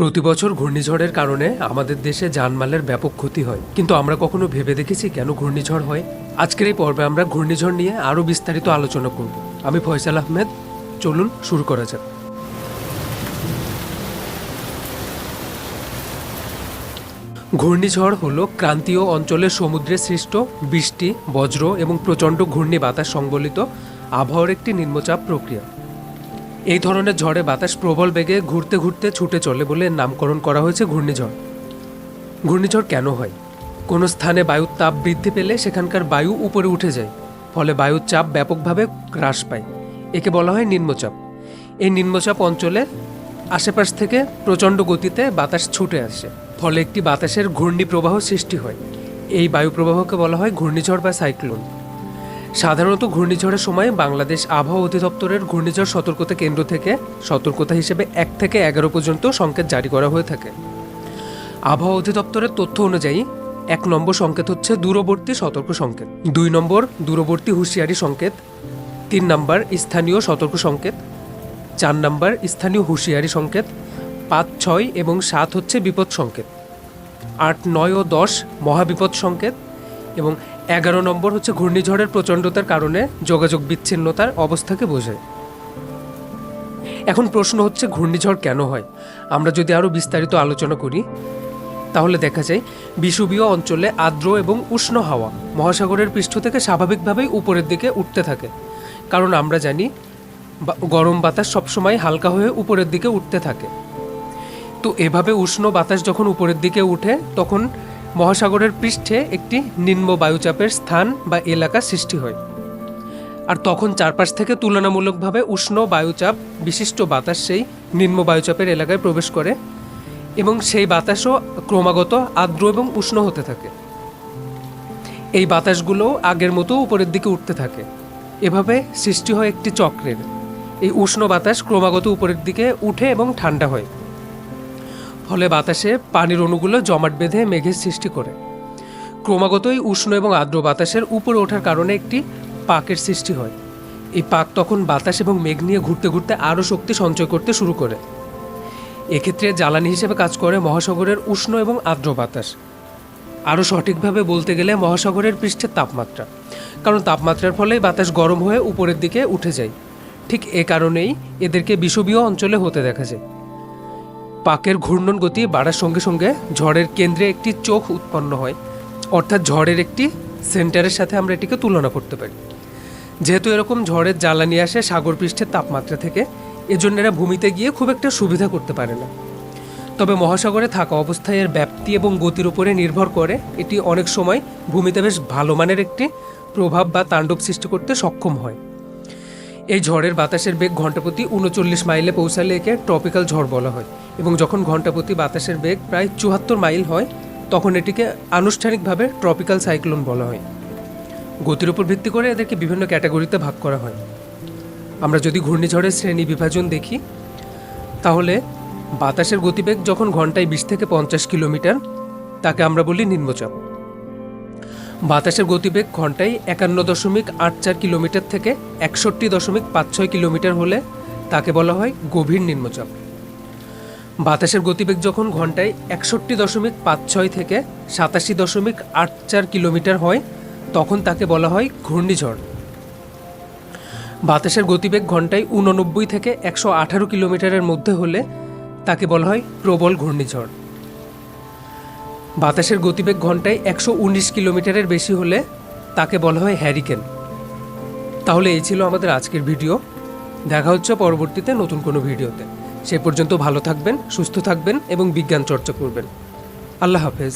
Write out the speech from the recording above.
প্রতি বছর ঘূর্ণিঝড়ের কারণে আমাদের দেশে জানমালের ব্যাপক ক্ষতি হয়। কিন্তু আমরা কখনো ভেবে দেখেছি কেন ঘূর্ণিঝড় হয়? আজকের এই পর্বে আমরা ঘূর্ণিঝড় নিয়ে আরও বিস্তারিত আলোচনা করব। আমি ফয়সাল আহমেদ। চলুন শুরু করা যাক। ঘূর্ণিঝড় হলো ক্রান্তীয় অঞ্চলের সমুদ্রে সৃষ্ট বৃষ্টি, বজ্র এবং প্রচণ্ড ঘূর্ণি বাতাস সংবলিত আবহাওয়ার একটি নিম্নচাপ প্রক্রিয়া। এই ধরনের ঝড়ে বাতাস প্রবল বেগে ঘুরতে ঘুরতে ছুটে চলে বলে নামকরণ করা হয়েছে ঘূর্ণিঝড়। ঘূর্ণিঝড় কেন হয়? কোনো স্থানে বায়ুর তাপ বৃদ্ধি পেলে সেখানকার বায়ু উপরে উঠে যায়, ফলে বায়ুর চাপ ব্যাপকভাবে হ্রাস পায়। একে বলা হয় নিম্নচাপ। এই নিম্নচাপ অঞ্চলে আশেপাশ থেকে প্রচণ্ড গতিতে বাতাস ছুটে আসে, ফলে একটি বাতাসের ঘূর্ণি প্রবাহ সৃষ্টি হয়। এই বায়ু প্রবাহকে বলা হয় ঘূর্ণিঝড় বা সাইক্লোন। সাধারণত ঘূর্ণিঝড়ের সময় বাংলাদেশ আবহাওয়া অধিদপ্তরের ঘূর্ণিঝড় সতর্কতা কেন্দ্র থেকে সতর্কতা হিসেবে এক থেকে এগারো পর্যন্ত সংকেত জারি করা হয়ে থাকে। আবহাওয়া অধিদপ্তরের তথ্য অনুযায়ী, এক নম্বর সংকেত হচ্ছে দূরবর্তী সতর্ক সংকেত, দুই নম্বর দূরবর্তী হুঁশিয়ারি সংকেত, তিন নম্বর স্থানীয় সতর্ক সংকেত, চার নম্বর স্থানীয় হুঁশিয়ারি সংকেত, পাঁচ, ছয় এবং সাত হচ্ছে বিপদ সংকেত, আট, নয় ও দশ মহাবিপদ সংকেত এবং এগারো নম্বর হচ্ছে ঘূর্ণিঝড়ের প্রচণ্ডতার কারণে যোগাযোগ বিচ্ছিন্নতার অবস্থাকে বোঝায় এখন প্রশ্ন হচ্ছে, ঘূর্ণিঝড় কেন হয়? আমরা যদি আরও বিস্তারিত আলোচনা করি, তাহলে দেখা যায় বিষুবীয় অঞ্চলে আর্দ্র এবং উষ্ণ হাওয়া মহাসাগরের পৃষ্ঠ থেকে স্বাভাবিকভাবেই উপরের দিকে উঠতে থাকে। কারণ আমরা জানি গরম বাতাস সবসময় হালকা হয়ে উপরের দিকে উঠতে থাকে। তো এভাবে উষ্ণ বাতাস যখন উপরের দিকে উঠে, তখন মহাসাগরের পৃষ্ঠে একটি নিম্ন বায়ুচাপের স্থান বা এলাকা সৃষ্টি হয়। আর তখন চারপাশ থেকে তুলনামূলকভাবে উষ্ণ বায়ুচাপ, বিশিষ্ট বাতাস সেই নিম্ন বায়ুচাপের এলাকায় প্রবেশ করে এবং সেই বাতাসও ক্রমাগত আর্দ্র এবং উষ্ণ হতে থাকে। এই বাতাসগুলো আগের মতো উপরের দিকে উঠতে থাকে। এভাবে সৃষ্টি হয় একটি চক্রের। এই উষ্ণ বাতাস ক্রমাগত উপরের দিকে উঠে এবং ঠান্ডা হয়। ফলে বাতাসে পানির অণুগুলো জমাট বেঁধে মেঘের সৃষ্টি করে। ক্রমাগতই উষ্ণ এবং আর্দ্র বাতাসের উপরে ওঠার কারণে একটি পাকের সৃষ্টি হয়। এই পাক তখন বাতাস এবং মেঘ নিয়ে ঘুরতে ঘুরতে আরও শক্তি সঞ্চয় করতে শুরু করে। এক্ষেত্রে জ্বালানি হিসেবে কাজ করে মহাসাগরের উষ্ণ এবং আর্দ্র বাতাস। আরও সঠিকভাবে বলতে গেলে মহাসাগরের পৃষ্ঠের তাপমাত্রা। কারণ তাপমাত্রার ফলে বাতাস গরম হয়ে উপরের দিকে উঠে যায়। ঠিক এ কারণেই এদেরকে বিষুবীয় অঞ্চলে হতে দেখা যায়। পাকের ঘূর্ণন গতি বাড়ার সঙ্গে সঙ্গে ঝড়ের কেন্দ্রে একটি চোখ উৎপন্ন হয়। অর্থাৎ ঝড়ের একটি সেন্টারের সাথে আমরা এটিকে তুলনা করতে পারি। যেহেতু এরকম ঝড়ের জ্বালানি আসে সাগর পৃষ্ঠের তাপমাত্রা থেকে, এজন্য এরা ভূমিতে গিয়ে খুব একটা সুবিধা করতে পারে না। তবে মহাসাগরে থাকা অবস্থায় এর ব্যাপ্তি এবং গতির উপরে নির্ভর করে এটি অনেক সময় ভূমিতে বেশ ভালো মানের একটি প্রভাব বা তাণ্ডব সৃষ্টি করতে সক্ষম হয়। এই ঝড়ের বাতাসের বেগ ঘন্টাপ্রতি উনচল্লিশ মাইলে পৌঁছালে একে ট্রপিক্যাল ঝড় বলা হয়। এবং যখন ঘন্টাপ্রতি বাতাসের বেগ প্রায় চুয়াত্তর মাইল হয়, তখন এটিকে আনুষ্ঠানিকভাবে ট্রপিক্যাল সাইক্লোন বলা হয়। গতির উপর ভিত্তি করে এদেরকে বিভিন্ন ক্যাটাগরিতে ভাগ করা হয়। আমরা যদি ঘূর্ণিঝড়ের শ্রেণি বিভাজন দেখি, তাহলে বাতাসের গতিবেগ যখন ঘন্টায় বিশ থেকে পঞ্চাশ কিলোমিটার, তাকে আমরা বলি নিম্নচাপ। বাতাসের গতিবেগ ঘন্টায় একান্ন দশমিক আট চার কিলোমিটার থেকে একষট্টি দশমিক পাঁচ ছয় কিলোমিটার হলে তাকে বলা হয় গভীর নিম্নচাপ। বাতাসের গতিবেগ যখন ঘন্টায় একষট্টি দশমিক পাঁচ ছয় থেকে সাতাশি দশমিক আট চার কিলোমিটার হয়, তখন তাকে বলা হয় ঘূর্ণিঝড়। বাতাসের গতিবেগ ঘন্টায় উননব্বই থেকে একশো আঠারো কিলোমিটারের মধ্যে হলে তাকে বলা হয় প্রবল ঘূর্ণিঝড়। বাতাসের গতিবেগ ঘন্টায় একশো উনিশ কিলোমিটারের বেশি হলে তাকে বলা হয় হ্যারিকেন। তাহলে এই ছিল আমাদের আজকের ভিডিও। দেখা হচ্ছে পরবর্তীতে নতুন কোনো ভিডিওতে। সে পর্যন্ত ভালো থাকবেন সুস্থ থাকবেন এবং বিজ্ঞান চর্চা করবেন। আল্লাহ হাফেজ।